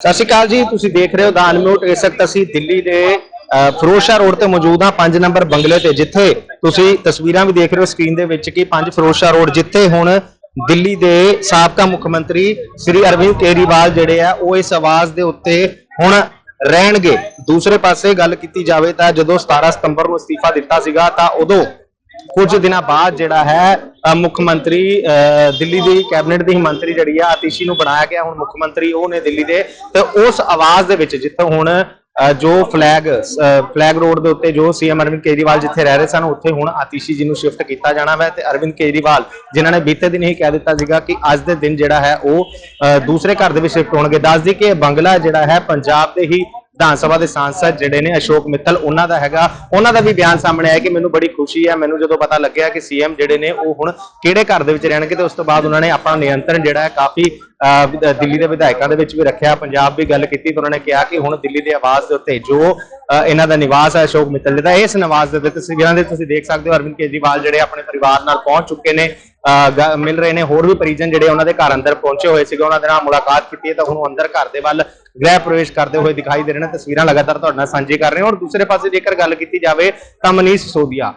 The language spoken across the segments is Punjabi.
ਸਤਿ ਸ਼੍ਰੀ ਅਕਾਲ ਜੀ ਤੁਸੀਂ ਦੇਖ ਰਹੇ ਹੋ ਦਾ ਅਨਮਿਊਟ ਇਸ ਵਕਤ ਅਸੀਂ ਦਿੱਲੀ ਦੇ ਅ, ਰੋਡ ਤੇ ਮੌਜੂਦ ਹਾਂ 5 ਨੰਬਰ ਬੰਗਲੇ ਤੇ ਜਿੱਥੇ ਤੁਸੀਂ ਤਸਵੀਰਾਂ ਵੀ ਦੇਖ ਰਹੇ ਹੋ ਸਕਰੀਨ ਦੇ ਵਿੱਚ ਕਿ 5 ਫਿਰੋਜ਼ਸ਼ਾਹ ਰੋਡ ਜਿੱਥੇ ਹੁਣ ਦਿੱਲੀ ਦੇ ਸਾਬਕਾ ਮੁੱਖ ਮੰਤਰੀ ਸ੍ਰੀ ਅਰਵਿੰਦ ਕੇਜਰੀਵਾਲ ਜਿਹੜੇ ਆ ਉਹ ਇਸ ਆਵਾਜ਼ ਦੇ ਉੱਤੇ ਹੁਣ ਰਹਿਣਗੇ। ਦੂਸਰੇ ਪਾਸੇ ਗੱਲ ਕੀਤੀ ਜਾਵੇ ਤਾਂ ਜਦੋਂ 17 ਸਤੰਬਰ ਨੂੰ ਅਸਤੀਫਾ ਦਿੱਤਾ ਸੀਗਾ ਤਾਂ ਉਦੋਂ ਕੁਝ ਦਿਨਾਂ ਬਾਅਦ ਜਿਹੜਾ ਹੈ ਮੁੱਖ ਮੰਤਰੀ ਦਿੱਲੀ ਦੀ ਕੈਬਨਿਟ ਦੀ ਮੰਤਰੀ ਜਿਹੜੀ ਆ ਆਤੀਸ਼ੀ ਨੂੰ ਬਣਾਇਆ ਗਿਆ। ਹੁਣ ਮੁੱਖ ਮੰਤਰੀ ਉਹ ਨੇ ਦਿੱਲੀ ਦੇ। ਤੇ ਉਸ ਆਵਾਜ਼ ਦੇ ਵਿੱਚ ਜਿੱਥੇ ਹੁਣ ਜੋ ਫਲੈਗ ਫਲੈਗ ਰੋਡ ਦੇ ਉੱਤੇ ਜੋ ਸੀਐਮ ਅਰਵਿੰਦ ਕੇਜਰੀਵਾਲ ਜਿੱਥੇ ਰਹਿ ਰਹੇ ਸਨ ਉੱਥੇ ਹੁਣ ਆਤੀਸ਼ੀ ਜੀ ਨੂੰ ਸ਼ਿਫਟ ਕੀਤਾ ਜਾਣਾ ਹੈ ਤੇ ਅਰਵਿੰਦ ਕੇਜਰੀਵਾਲ ਜਿਨ੍ਹਾਂ ਨੇ ਬੀਤੇ ਦਿਨ ਹੀ ਕਹਿ ਦਿੱਤਾ ਸੀਗਾ ਕਿ ਅੱਜ ਦੇ ਦਿਨ ਜਿਹੜਾ ਹੈ ਉਹ ਅ, ਦੂਸਰੇ ਘਰ ਦੇ ਵਿੱਚ ਸ਼ਿਫਟ ਹੋਣਗੇ। ਦੱਸ ਦਈਏ ਕਿ ਇਹ ਬੰਗਲਾ ਜਿਹੜਾ ਹੈ ਪੰਜਾਬ ਦੇ ਹੀ ਵਿਧਾਨ ਸਭਾ ਦੇ ਸਾਂਸਦ ਜਿਹੜੇ ਨੇ ਅਸ਼ੋਕ ਮਿੱਤਲ ਉਹਨਾਂ ਦਾ ਹੈਗਾ। ਉਹਨਾਂ ਦਾ ਵੀ ਬਿਆਨ ਸਾਹਮਣੇ ਆਇਆ ਕਿ ਮੈਨੂੰ ਬੜੀ ਖੁਸ਼ੀ ਹੈ। ਮੈਨੂੰ ਜਦੋਂ ਪਤਾ ਲੱਗਿਆ ਕਿ ਸੀਐਮ ਜਿਹੜੇ ਨੇ ਉਹ ਹੁਣ ਕਿਹੜੇ ਘਰ ਦੇ ਵਿੱਚ ਰਹਿਣਗੇ ਤੇ ਉਸ ਤੋਂ ਬਾਅਦ ਉਹਨਾਂ ਨੇ ਆਪਣਾ ਨਿਯੰਤਰਣ ਜਿਹੜਾ ਹੈ ਕਾਫੀ ਅਹ, ਦਿੱਲੀ ਦੇ ਵਿਧਾਇਕਾਂ ਦੇ ਵਿੱਚ ਵੀ ਰੱਖਿਆ। ਪੰਜਾਬ ਵੀ ਗੱਲ ਕੀਤੀ ਤੇ ਉਹਨਾਂ ਨੇ ਕਿਹਾ ਕਿ ਹੁਣ ਦਿੱਲੀ ਦੀ ਆਵਾਜ਼ ਦੇ ਉੱਤੇ ਜੋ ਇਹਨਾਂ ਦਾ ਨਿਵਾਸ ਹੈ ਅਸ਼ੋਕ ਮਿੱਤਲ ਦਾ ਇਸ ਨਿਵਾਸ ਦੇ ਉੱਤੇ ਤਸਵੀਰਾਂ ਦੇ ਤੁਸੀਂ ਦੇਖ ਸਕਦੇ ਹੋ ਅਰਵਿੰਦ ਕੇਜਰੀਵਾਲ ਜਿਹੜੇ ਆਪਣੇ ਪਰਿਵਾਰ ਨਾਲ ਪਹੁੰਚ ਚੁੱਕੇ ਨੇ। ਮਿਲ ਰਹੇ ਨੇ ਹੋਰ ਵੀ ਪਰਿਜਨ ਜਿਹੜੇ ਉਹਨਾਂ ਦੇ ਘਰ ਅੰਦਰ ਪਹੁੰਚੇ ਹੋਏ ਸੀਗੇ, ਉਹਨਾਂ ਦੇ ਨਾਲ ਮੁਲਾਕਾਤ ਕੀਤੀ ਹੈ ਤਾਂ ਹੁਣ ਅੰਦਰ ਘਰ ਦੇ ਵੱਲ ਗ੍ਰਹਿ ਪ੍ਰਵੇਸ਼ ਕਰਦੇ ਹੋਏ ਦਿਖਾਈ ਦੇ ਰਹੇ ਨੇ। ਤਸਵੀਰਾਂ ਲਗਾਤਾਰ ਤੁਹਾਡੇ ਨਾਲ ਸਾਂਝੀ ਕਰ ਰਹੇ ਹਾਂ। ਔਰ ਦੂਸਰੇ ਪਾਸੇ ਜੇਕਰ ਗੱਲ ਕੀਤੀ ਜਾਵੇ ਤਾਂ ਮਨੀਸ਼ ਸਿਸੋਦੀਆ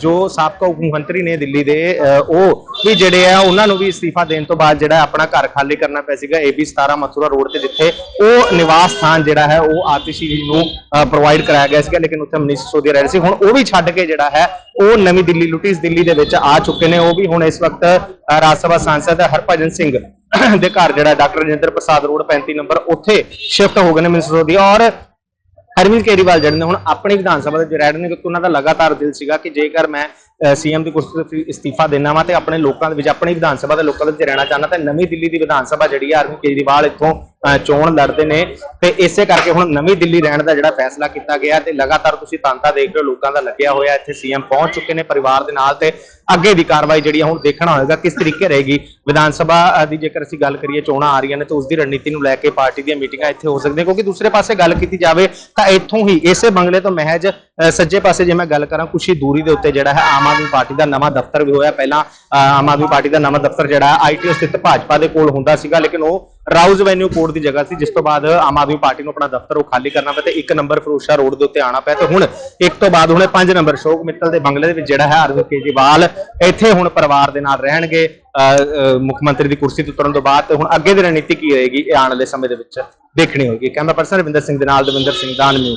ਜੋ ਸਾਬਕਾ ਉਪ ਮੰਤਰੀ ਨੇ ਦਿੱਲੀ ਦੇ ਅਹ, ਉਹ ਵੀ ਜਿਹੜੇ ਆ ਉਹਨਾਂ ਨੂੰ ਵੀ ਅਸਤੀਫਾ ਦੇਣ ਤੋਂ ਬਾਅਦ ਜਿਹੜਾ ਆਪਣਾ ਘਰ ਖਾਲੀ ਕਰਨਾ ਪਿਆ ਸੀਗਾ ਏਬੀ 17 ਮਥੁਰਾ ਰੋਡ ਤੇ ਜਿੱਥੇ ਉਹ ਨਿਵਾਸ ਸਥਾਨ ਜਿਹੜਾ ਹੈ ਉਹ ਆਤਿਸ਼ੀ ਨੂੰ ਪ੍ਰੋਵਾਈਡ ਕਰਾਇਆ ਗਿਆ ਸੀਗਾ ਲੇਕਿਨ ਉੱਥੇ ਮਨੀਸ਼ ਸਿਸੋਦੀਆ ਰਹਿ ਰਹੇ ਸੀ। ਹੁਣ ਉਹ ਵੀ ਛੱਡ ਕੇ ਜਿਹੜਾ ਹੈ ਉਹ ਨਵੀਂ ਦਿੱਲੀ ਲੁਟੀਸ ਦਿੱਲੀ ਦੇ ਵਿੱਚ ਆ ਚੁੱਕੇ ਨੇ। ਉਹ ਵੀ ਹੁਣ ਇਸ ਵਕਤ ਰਾਜ ਸਭਾ ਸਾਂਸਦ ਹਰਭਜਨ ਸਿੰਘ ਦੇ ਘਰ ਜਿਹੜਾ doctor Rajendra Prasad road 35 number ਉੱਥੇ ਸ਼ਿਫਟ ਹੋ ਗਏ ਨੇ ਮਨੀਸ਼ ਸਿਸੋਦੀਆ। ਔਰ ਅਰਵਿੰਦ ਕੇਜਰੀਵਾਲ ਜਿਹੜੇ ਨੇ ਹੁਣ ਆਪਣੀ ਵਿਧਾਨ ਸਭਾ ਦੇ ਵਿੱਚ ਰਹਿ ਰਹੇ ਨੇ ਕਿਉਂਕਿ ਉਹਨਾਂ ਦਾ ਲਗਾਤਾਰ ਦਿਲ ਸੀਗਾ ਕਿ ਜੇਕਰ ਮੈਂ ਸੀਐਮ ਦੀ ਕੁਰਸੀ ਤੋਂ ਇਸਤੀਫਾ ਦੇਣਾ ਵਾ ਤੇ ਆਪਣੇ ਲੋਕਾਂ ਦੇ ਵਿੱਚ, ਆਪਣੀ ਵਿਧਾਨ ਸਭਾ ਦੇ ਲੋਕਾਂ ਦੇ ਵਿੱਚ ਰਹਿਣਾ ਚਾਹੁੰਦਾ ਤਾਂ ਨਵੀਂ ਦਿੱਲੀ ਦੀ ਵਿਧਾਨ ਸਭਾ ਜਿਹੜੀ ਆ ਅਰਵਿੰਦ ਕੇਜਰੀਵਾਲ ਇੱਥੋਂ ਚੋਣ ਲੜਦੇ ਨੇ ਤੇ ਇਸੇ ਕਰਕੇ ਹੁਣ ਨਵੀਂ ਦਿੱਲੀ ਰਹਿਣ ਦਾ ਜਿਹੜਾ ਫੈਸਲਾ ਕੀਤਾ ਗਿਆ ਤੇ ਲਗਾਤਾਰ ਤੁਸੀਂ ਤਾਂਤਾ ਦੇਖ ਰਹੇ ਹੋ, ਲੋਕਾਂ ਦਾ ਲੱਗਿਆ ਹੋਇਆ, ਇੱਥੇ ਸੀਐਮ ਪਹੁੰਚ ਚੁੱਕੇ ਨੇ ਪਰਿਵਾਰ ਦੇ ਨਾਲ ਤੇ ਅੱਗੇ ਦੀ ਕਾਰਵਾਈ ਜਿਹੜੀ ਆ ਹੁਣ ਦੇਖਣਾ ਹੋਏਗਾ, ਕਿਸ ਤਰੀਕੇ ਰਹੇਗੀ। ਵਿਧਾਨ ਸਭਾ ਦੀ ਜੇਕਰ ਅਸੀਂ ਗੱਲ ਕਰੀਏ, ਚੋਣਾਂ ਆ ਰਹੀਆਂ ਨੇ ਤਾਂ ਉਸ ਦੀ ਰਣਨੀਤੀ ਨੂੰ ਲੈ ਕੇ ਪਾਰਟੀ ਦੀਆਂ ਮੀਟਿੰਗਾਂ ਇੱਥੇ ਹੋ ਸਕਦੀਆਂ, ਕਿਉਂਕਿ ਦੂਸਰੇ ਪਾਸੇ ਗੱਲ ਕੀਤੀ ਜਾਵੇ ਤਾਂ ਇੱਥੋਂ ਹੀ ਇਸੇ ਬੰਗਲੇ ਤੋਂ ਮਹਿਜ ਸੱਜੇ ਪਾਸੇ ਜੇ ਮੈਂ ਗੱਲ ਕਰਾਂ, ਕੁਛ ਹੀ ਦੂਰੀ ਦੇ ਉੱਤੇ ਜਿਹੜਾ ਹੈ ਆਮ ਆਦਮੀ ਪਾਰਟੀ ਦਾ ਨਵਾਂ ਦਫ਼ਤਰ ਵੀ ਹੋਇਆ। ਪਹਿਲਾਂ ਆਮ ਆਦਮੀ ਪਾਰਟੀ ਦਾ ਨਵਾਂ ਦਫ਼ਤਰ ਜਿਹੜਾ ਆਈਟੀਓ ਸਥਿਤ ਭਾਜਪਾ ਦੇ ਕੋਲ ਹੁੰਦਾ ਸੀਗਾ ਲੇਕਿਨ ਉਹ ਰਾਉਜ਼ ਵੈਨਿਊ ਕੋਰਟ ਦੀ ਜਗ੍ਹਾ ਸੀ ਜਿਸ ਤੋਂ ਬਾਅਦ ਆਮ ਆਦਮੀ ਪਾਰਟੀ ਨੂੰ ਆਪਣਾ ਦਫ਼ਤਰ ਉਹ ਖਾਲੀ ਕਰਨਾ ਪਿਆ ਤੇ ਇੱਕ ਨੰਬਰ ਫਿਰੋਜ਼ਸ਼ਾਹ ਰੋਡ ਦੇ ਉੱਤੇ ਆਣਾ ਪਿਆ ਤੇ ਹੁਣ ਇੱਕ ਤੋਂ ਬਾਅਦ ਹੁਣੇ 5 ਨੰਬਰ ਅਸ਼ੋਕ ਮਿੱਤਲ ਦੇ ਬੰਗਲੇ ਦੇ ਵਿੱਚ ਜਿਹੜਾ ਹੈ ਅਰਵਿੰਦ ਕੇਜਰੀਵਾਲ ਇੱਥੇ ਹੁਣ ਪਰਿਵਾਰ ਦੇ ਨਾਲ ਰਹਿਣਗੇ ਅ, ਮੁੱਖ ਮੰਤਰੀ ਦੀ ਕੁਰਸੀ ਤੋਂ ਉਤਰਨ ਤੋਂ ਬਾਅਦ ਤੇ ਹੁਣ ਅੱਗੇ ਦੀ ਰਣਨੀਤੀ ਕੀ ਰਹੇਗੀ ਇਹ ਆਉਣ ਵਾਲੇ ਸਮੇਂ ਦੇ ਵਿੱਚ ਦੇਖਣੀ ਹੋਏਗੀ। ਕੈਮਰਾ ਪਰਸਨ ਰਵਿੰਦਰ ਸਿੰਘ ਦੇ ਨਾਲ ਦਵਿੰਦਰ ਸਿੰਘ ਦਾਨਮੀ